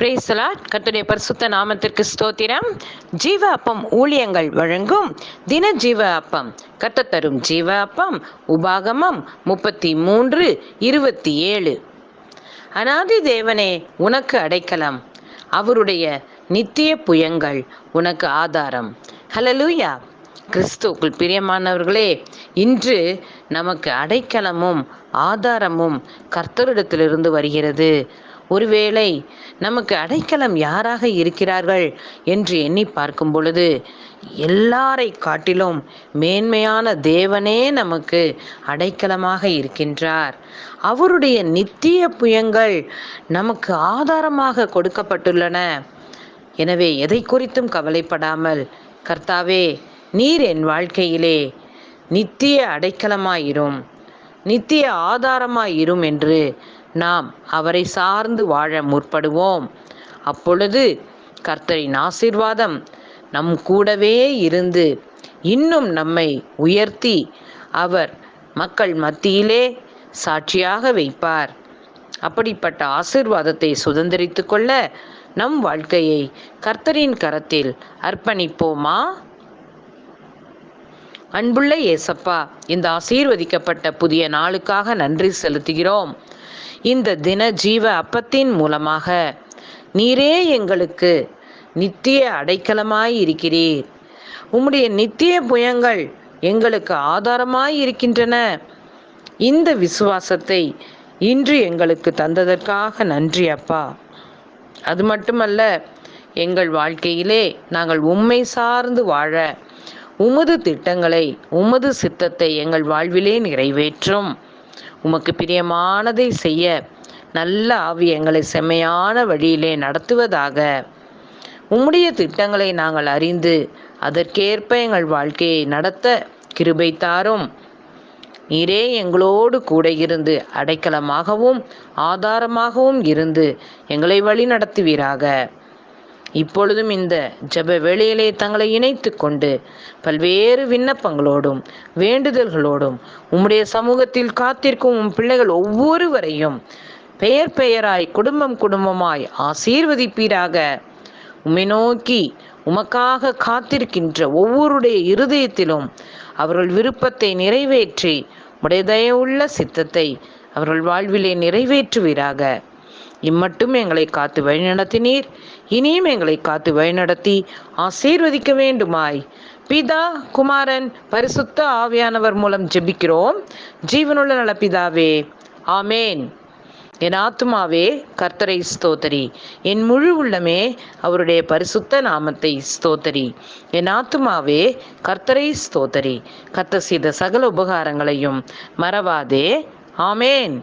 பிரேசலா கத்துடைய பரிசுத்த நாமத்திற்கு ஸ்தோத்திரம். ஜீவ அப்பம் ஊழியங்கள் வழங்கும் தின ஜீவ அப்பம் கத்தத்தரும் ஜீவ அப்பம் உபாகமம் முப்பத்தி மூன்று இருபத்தி ஏழு அனாதி தேவனே உனக்கு அடைக்கலம். அவருடைய நித்திய புயங்கள் உனக்கு ஆதாரம். ஹலலூயா கிறிஸ்துக்குள் பிரியமானவர்களே இன்று நமக்கு அடைக்கலமும் ஆதாரமும் கர்த்தரிடத்திலிருந்து வருகிறது. ஒருவேளை நமக்கு அடைக்கலம் யாராக இருக்கிறார்கள் என்று எண்ணி பார்க்கும் பொழுது எல்லாரை காட்டிலும் மேன்மையான தேவனே நமக்கு அடைக்கலமாக இருக்கின்றார். அவருடைய நித்திய புயங்கள் நமக்கு ஆதாரமாக கொடுக்கப்பட்டுள்ளன. எனவே எதை குறித்தும் கவலைப்படாமல் கர்த்தாவே நீர் என் வாழ்க்கையிலே நித்திய அடைக்கலமாயிரும் நித்திய ஆதாரமாயிரும் என்று நாம் அவரை சார்ந்து வாழ முற்படுவோம். அப்பொழுது கர்த்தரின் ஆசீர்வாதம் நம் கூடவே இருந்து இன்னும் நம்மை உயர்த்தி அவர் மக்கள் மத்தியிலே சாட்சியாக வைப்பார். அப்படிப்பட்ட ஆசிர்வாதத்தை சுதந்திரித்து கொள்ள நம் வாழ்க்கையை கர்த்தரின் கரத்தில் அர்ப்பணிப்போமா? அன்புள்ள ஏசப்பா இந்த ஆசீர்வதிக்கப்பட்ட புதிய நாளுக்காக நன்றி செலுத்துகிறோம். இந்த தின ஜீவ அப்பத்தின் மூலமாக. நீரே எங்களுக்கு நித்திய அடைக்கலமாய் இருக்கிறீர். உம்முடைய நித்திய புயங்கள் எங்களுக்கு ஆதாரமாய் இருக்கின்றன. இந்த விசுவாசத்தை இன்று எங்களுக்கு தந்ததற்காக நன்றி அப்பா. அது மட்டுமல்ல எங்கள் வாழ்க்கையிலே நாங்கள் உம்மை சார்ந்து வாழ உமது திட்டங்களை உமது சித்தத்தை எங்கள் வாழ்விலே நிறைவேற்றும். உமக்கு பிரியமானதை செய்ய நல்ல ஆவி எங்களை செம்மையான வழியிலே நடத்துவதாக. உம்முடைய திட்டங்களை நாங்கள் அறிந்து அதற்கேற்ப எங்கள் வாழ்க்கையை நடத்த கிருபை தாரும். நீரே எங்களோடு கூட இருந்து அடைக்கலமாகவும் ஆதாரமாகவும் இருந்து எங்களை வழி நடத்துவீராக இப்பொழுதும் இந்த ஜப வேளையிலே தங்களை இணைத்து கொண்டு பல்வேறு விண்ணப்பங்களோடும் வேண்டுதல்களோடும் உம்முடைய சமூகத்தில் காத்திருக்கும் உம் பிள்ளைகள் ஒவ்வொருவரையும் பெயர் பெயராய் குடும்பம் குடும்பமாய் ஆசீர்வதிப்பீராக. உம்மை நோக்கி உமக்காக காத்திருக்கின்ற ஒவ்வொருடைய இருதயத்திலும் அவர்கள் விருப்பத்தை நிறைவேற்றி உடைய தயவுள்ள சித்தத்தை அவர்கள் வாழ்விலே நிறைவேற்றுவீராக. இம்மட்டும் எங்களை காத்து வழிநடத்தினீர். இனியும் எங்களை காத்து வழிநடத்தி ஆசீர்வதிக்க வேண்டுமாய். பிதா குமாரன் பரிசுத்த ஆவியானவர் மூலம் ஜெபிக்கிறோம். ஜீவனுள்ள நல பிதாவே ஆமேன். என் ஆத்மாவே கர்த்தரை ஸ்தோத்தரி. என் முழு உள்ளமே அவருடைய பரிசுத்த நாமத்தை ஸ்தோத்தரி. என் ஆத்மாவே கர்த்தரை ஸ்தோத்தரி. கர்த்த செய்த சகல உபகாரங்களையும் மறவாதே. ஆமேன்.